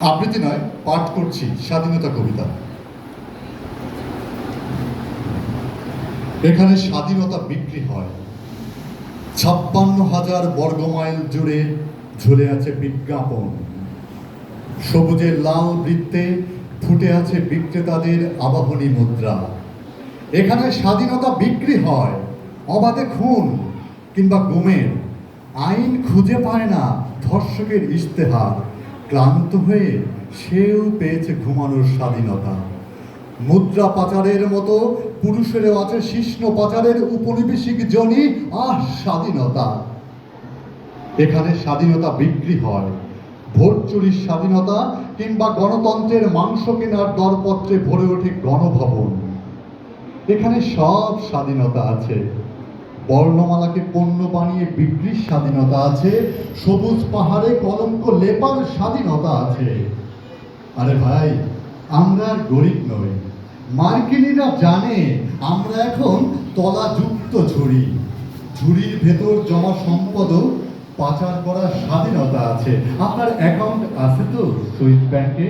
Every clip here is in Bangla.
আবৃত্তি নয়, পাঠ করছি, স্বাধীনতা কবিতা। এখানে স্বাধীনতা বিক্রি হয়। ছাপ্পান্ন হাজার বর্গমাইল জুড়ে ঝুলে আছে বিজ্ঞাপন। সবুজের লাল বৃত্তে ফুটে আছে বিক্রেতাদের আবাহনী মুদ্রা। এখানে স্বাধীনতা বিক্রি হয়, অবাধে খুন কিংবা গুমের। আইন খুঁজে পায় না ধর্ষকের ইশতেহার। ক্লান্ত হয়ে সেও পেয়েছে ঘুমানোর স্বাধীনতা। মুদ্রা পাচারের মতো পুরুষেরও আছে শিষ্ণ পাচারের উপনিবেশিক জনি, আহ, স্বাধীনতা। এখানে স্বাধীনতা বিক্রি হয়। ভোট চুরির স্বাধীনতা কিংবা গণতন্ত্রের মাংস কেনার দরপত্রে ভরে ওঠে গণভবন। এখানে সব স্বাধীনতা আছে। বর্ণমালাকে পণ্য বানিয়ে বিক্রির স্বাধীনতা আছে সবুজ পাহাড়ে কলঙ্ক লেপার স্বাধীনতা আছে। আরে ভাই আমরা আর গরিব নই। মার্কিনীরা জানে আমরা এখন তলাযুক্ত ঝুড়ি। ঝুড়ির ভেতর জমা সম্পদও পাচার করার স্বাধীনতা আছে। আপনার অ্যাকাউন্ট আছে তো? সুইস ব্যাংকে?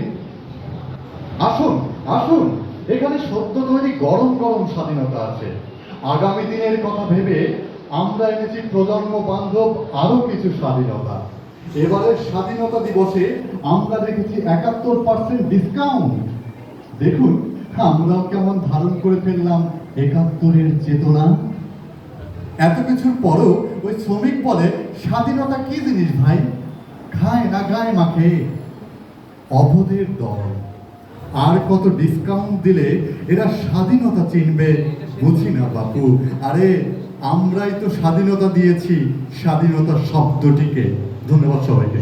আসুন আসুন। এখানে সদ্য তৈরি গরম গরম স্বাধীনতা আছে। আগামী দিনের কথা ভেবে আমরা এনেছি প্রজন্ম বান্ধব আরও কিছু স্বাধীনতা। এবারের স্বাধীনতা দিবসে আমরা দেখেছি একাত্তর পার্সেন্ট ডিসকাউন্ট দেখুন, আমরাও কেমন ধারণ করে ফেললাম একাত্তরের চেতনা। এত কিছুর পরও ওই শ্রমিক বলে, স্বাধীনতা কি জিনিস ভাই? খায় না গায়ে মাখে অবধের দল। আর কত ডিসকাউন্ট দিলে এরা স্বাধীনতা চিনবে? বুঝি না বাপু। আরে, আমরাই তো স্বাধীনতা দিয়েছি, স্বাধীনতা শব্দটিকে। ধন্যবাদ সবাইকে।